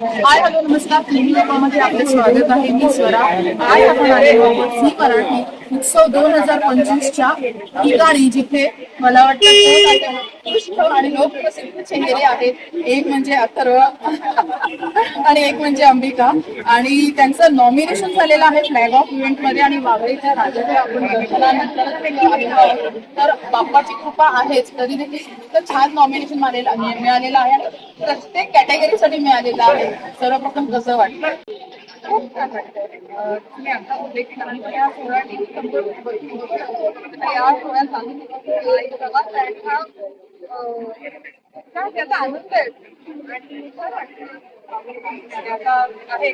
Hi hello नमस्कार. TV लोकांमध्ये आपले स्वागत आहे. मी स्वरा. आज आपण आले आहोत झी मराठी उत्सव दोन हजार पंचवीसच्या ठिकाणी जिथे मला वाटतं आणि लोकप्रसिद्ध चेहरे आहेत. एक म्हणजे अथर्व आणि एक म्हणजे अंबिका. आणि त्यांचं नॉमिनेशन झालेलं आहे फ्लॅग ऑफ इव्हेंटमध्ये आणि वाघळीच्या राजाचे आपण दर्शनानंतर तर बाप्पाची कृपा आहेच. तरी देखील इतकं छान नॉमिनेशन मिळालेलं आहे. आणि प्रत्येक कॅटेगरीसाठी मिळालेलं आहे. सर्वप्रथम कसं वाटतं? खूप छान वाटतं तुम्ही आता या सोहळ्याने बघितलं. या सोहळ्यात सांगितलं की प्रवास हा त्याचा आनंद आहे आणि छान वाटतं. आता आहे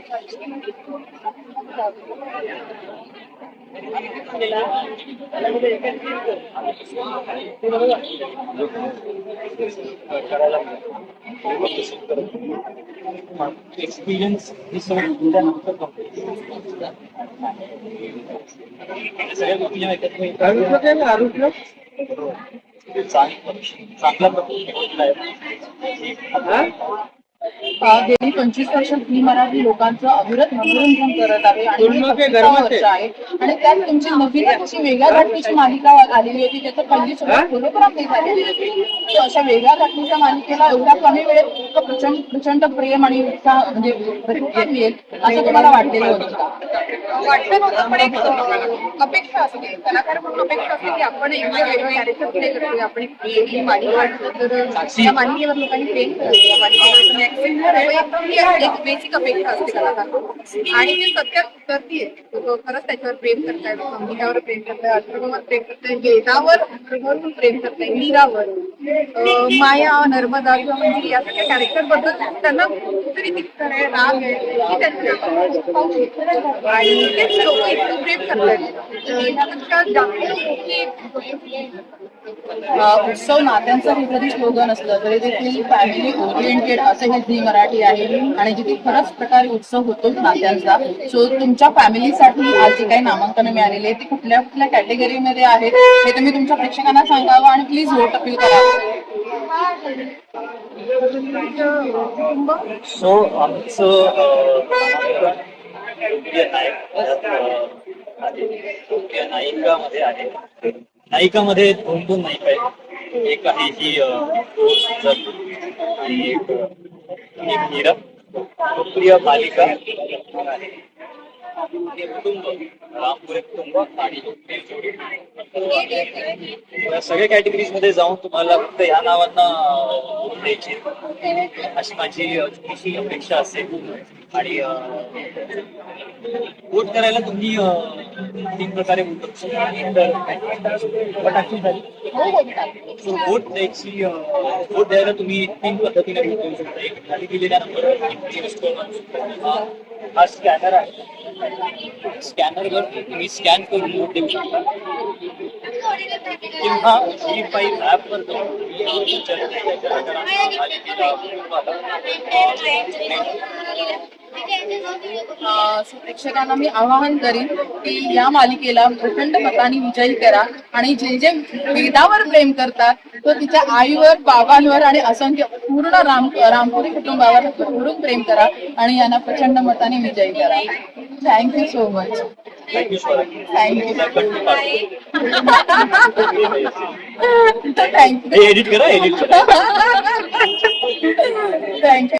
एक्सपिरियन्स हे सगळं दिल्यानंतर सगळ्या गोष्टी जेव्हा चांगला अं, गेली पंचवीस वर्ष ही मराठी लोकांचं अविरत मनोरंजन करत आहे. आणि हे आहे. आणि त्यात तुमची नवीनच अशी वेगळ्या धाटणीची मालिका आलेली होती त्याचं पहिली सुरुवात होलोग्राम झालेली होती. तर अशा वेगळ्या धाटणीच्या मालिकेला एवढ्या कमी वेळेत प्रचंड प्रचंड प्रेम आणि उत्साह म्हणजे मिळेल असं तुम्हाला वाटलेलं होतं का? वाटलं नव्हतं पण एक अपेक्षा असते. कलाकार म्हणून अपेक्षा की आपण एक तर लोकांनी प्रेम बेसिक अपेक्षा असते कलाकार आणि ते सत्यात उतरतीये खरंच त्याच्यावर प्रेम करताय. अंबिकावर प्रेम करताय. प्रेम करताय. वेदावर प्रेम करताय. मीरावर. माया नर्मदा किंवा म्हणजे या सगळ्या कॅरेक्टरबद्दल त्यांना कुठेतरी दिसत आहे राग आहे. की त्यांचं पाहू शकतो. आणि तेच लोक इतकं प्रेम करतात जास्त उत्सव नात्यांचं हे जरी स्लोगन असलं तरी देखील फॅमिली ओरिएंटेड असं हे झी मराठी आहे. आणि जिथे खरंच प्रकारे उत्सव होतो नात्यांचा. सो तुमच्या फॅमिलीसाठी आज जे काही नामांकन मिळालेले आहे ते कुठल्या कुठल्या कॅटेगरीमध्ये आहेत हे तुम्ही तुमच्या प्रेक्षकांना सांगावं आणि प्लीज वोट अपील करा. सो आमचं आहे. नायिकामध्ये आहे. नायिकामध्ये दोन दोन नायिका आहेत. एक आहे ही आणि एक मीरा. लोकप्रिय मालिका आहे कुटुंब रामपुरे कुटुंब आणि जोडी. या सगळ्या कॅटेगरीजमध्ये जाऊन तुम्हाला फक्त या नावांना द्यायची अशी माझी छोटीशी अपेक्षा असेल. आणि वोट करायला तुम्ही तीन प्रकारे वोट करू शकता. वोट द्यायची वोट द्यायला तुम्ही तीन पद्धतीने वोट करू शकता. एक खाली दिलेल्या नंबर हा स्कॅनर आहे. स्कॅनरवर तुम्ही स्कॅन करून वोट देऊ शकता. किंवा ही. फाईल ऍप वर जाऊन प्रेक्षकांना मी आवाहन करीन की या मालिकेला प्रचंड मताने विजयी करा. आणि जे जे वेदावर प्रेम करतात तो तिच्या आईवर बाबांवर आणि असंख्य पूर्ण राम रामपुरी कुटुंबावर भरभरून प्रेम करा आणि यांना प्रचंड मताने विजयी करा. Thank you so much thank you thank you